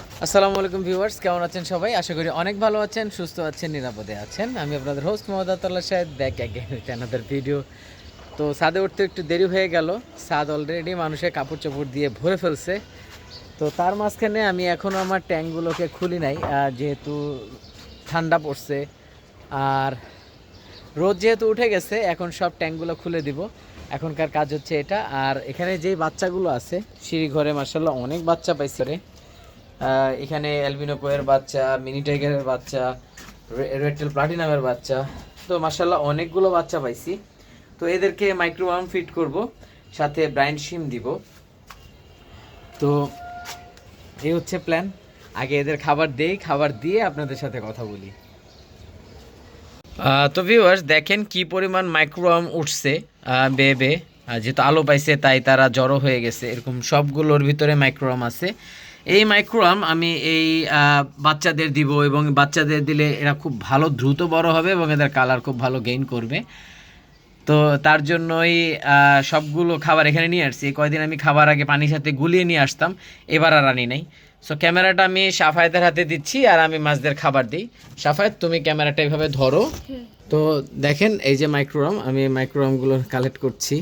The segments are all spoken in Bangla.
আসসালামু আলাইকুম ভিউয়ার্স, কেমন আছেন সবাই? আশা করি অনেক ভালো আছেন, সুস্থ আছেন, নিরাপদে আছেন। আমি আপনাদের host Mohammad Saheb back again with another video তো ছাদে উঠতে একটু দেরি হয়ে গেল। ছাদ অলরেডি মানুষের কাপড় চোপড় দিয়ে ভরে ফেলছে। তো তার মাঝখানে আমি এখনও আমার ট্যাঙ্কগুলোকে খুলি নাই যেহেতু ঠান্ডা পড়ছে। আর রোদ যেহেতু উঠে গেছে, এখন সব ট্যাঙ্কগুলো খুলে দিব। এখনকার কাজ হচ্ছে এটা। আর এখানে যেই বাচ্চাগুলো আছে সিঁড়ি ঘরে মার্শাল্লাহ অনেক বাচ্চা পাইছে। রে এখানে অ্যালবিনো কোয়ের বাচ্চা মিনি টাইগারের বাচ্চা রেডটেল প্লাটিনামের বাচ্চা। তো মার্শাল্লাহ অনেকগুলো বাচ্চা পাইছি। তো এদেরকে মাইক্রোওয়ার্ম ফিট করব, সাথে ব্রাইন শিম দিব। তো এই হচ্ছে প্ল্যান আগে এদের খাবার দেই, খাবার দিয়ে আপনাদের সাথে কথা বলি। তো ভিউয়ার্স দেখেন কি পরিমাণ মাইক্রোওয়ার্ম উঠছে বেয়ে বেয়ে। যেহেতু আলো পাইছে, তাই তারা জড়ো হয়ে গেছে। এরকম সবগুলোর ভিতরে মাইক্রোওয়ার্ম আছে। এই মাইক্রোওয়ার্ম আমি এই বাচ্চাদের দিব এবং বাচ্চাদের দিলে এরা খুব ভালো দ্রুত বড় হবে এবং এদের কালার খুব ভালো গেইন করবে। তো তার জন্যই সবগুলো খাবার এখানে নিয়ে আসছি। কয়দিন আমি খাবার আগে পানির সাথে গুলিয়ে নিয়ে আসতাম। এবার আর আনি নাই। সো ক্যামেরাটা আমি সাফায়েতের হাতে দিচ্ছি আর আমি মাছদের খাবার দিই। সাফায়েত তুমি ক্যামেরাটা এইভাবে ধরো। তো দেখেন এই যে মাইক্রোরাম আমি এই মাইক্রোরামগুলো কালেক্ট করছি।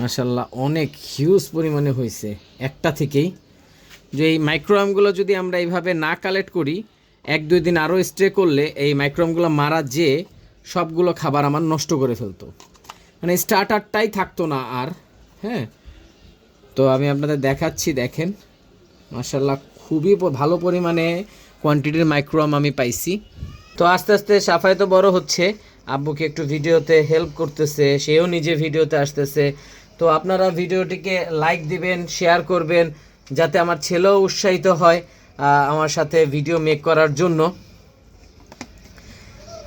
মাসাল্লাহ অনেক হিউজ পরিমাণে হয়েছে। একটা থেকেই। যে এই মাইক্রোরামগুলো যদি আমরা এইভাবে না কালেক্ট করি, এক দুই দিন আরও স্ট্রে করলে এই মাইক্রোরামগুলো মারা যে সবগুলো খাবার আমার নষ্ট করে ফেলতো। মানে স্টার্টারটাই থাকতো না আর হ্যাঁ? তো আমি আপনাদের দেখাচ্ছি, দেখেন। মার্শাল্লাহ খুবই ভালো পরিমাণে কোয়ান্টিটির মাইক্রোয়াম আমি পাইছি। তো আস্তে আস্তে সাফাই তো বড় হচ্ছে। আব্বুকে একটু ভিডিওতে হেল্প করতেছে, সেও নিজে ভিডিওতে আসতেছে। তো আপনারা ভিডিওটিকে লাইক দিবেন শেয়ার করবেন। যাতে আমার ছেলেও উৎসাহিত হয় আমার সাথে ভিডিও মেক করার জন্য,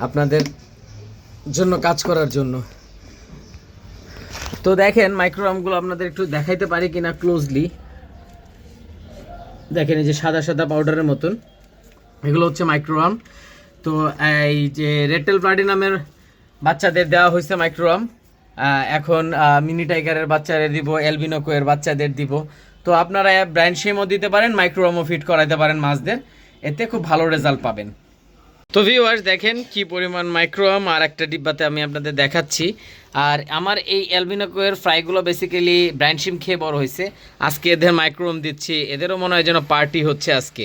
আপনাদের জন্য কাজ করার জন্য। তো দেখেন মাইক্রোরামগুলো আপনাদের একটু দেখাইতে পারি কিনা ক্লোজলি দেখেন, এই যে সাদা সাদা পাউডারের মতন। এগুলো হচ্ছে মাইক্রোয়াম তো এই যে রেটেল প্লাটিনামের বাচ্চাদের দেওয়া হয়েছে মাইক্রোয়াম এখন মিনি টাইগারের বাচ্চাদের দিব এলবিনোকোয়ের বাচ্চাদের দিব। তো আপনারা ব্র্যান্ড সিমও দিতে পারেন মাইক্রোয়ামও ফিট করাইতে পারেন মাছদের। এতে খুব ভালো রেজাল্ট পাবেন। তো ভিউয়ার্স দেখেন কি পরিমাণ মাইক্রোয়াম আর একটা ডিব্বাতে আমি আপনাদের দেখাচ্ছি। আর আমার এই অ্যালবিনোকোয়ের ফ্রাইগুলো বেসিক্যালি ব্র্যান্ড শিম খেয়ে বড় হয়েছে। আজকে এদের মাইক্রোওয়াম দিচ্ছি, এদেরও মনে হয় যেন পার্টি হচ্ছে আজকে।